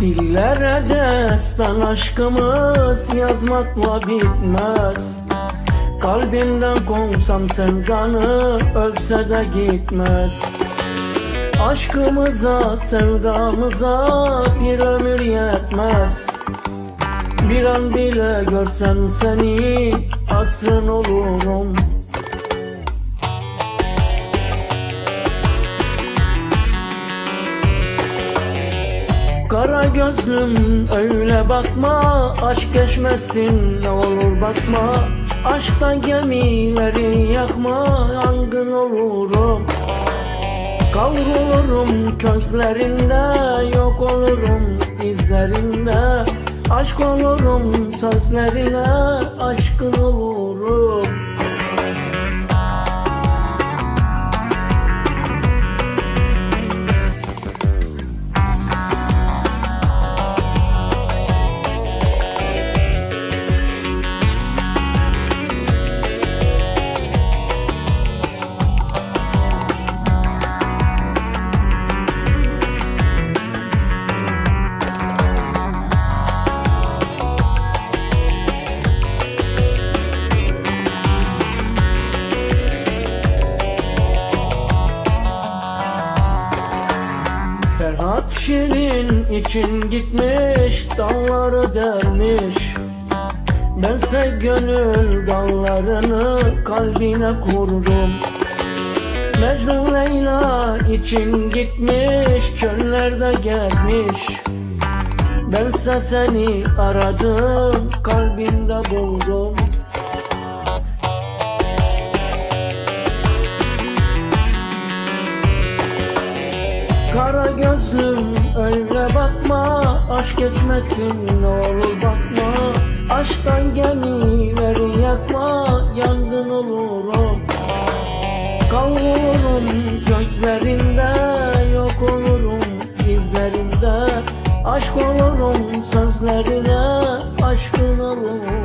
Dillere destan aşkımız yazmakla bitmez. Kalbimden konsam sevdanı ölse de gitmez. Aşkımıza sevdamıza bir ömür yetmez. Bir an bile görsem seni asrın olurum Kara gözlüm öyle bakma Aşk geçmesin ne olur bakma. Aşktan gemileri yakma Yangın olurum. Kavrulurum közlerinde Yok olurum izlerinde. Aşk olurum sözlerine Aşkın olurum Şirin için gitmiş Dalları dermiş. Bense gönül dallarını kalbine kurdum. Mecnun Leyla için gitmiş Çöllerde gezmiş. Bense seni aradım Kalbimde buldum Kara gözlüm öyle bakma. Aşk geçmesin ne olur bakma. Aşktan gemileri yakma. Yangın olurum. Kavrulurum gözlerinde Yok olurum izlerinde Aşk olurum sözlerine Aşkın olurum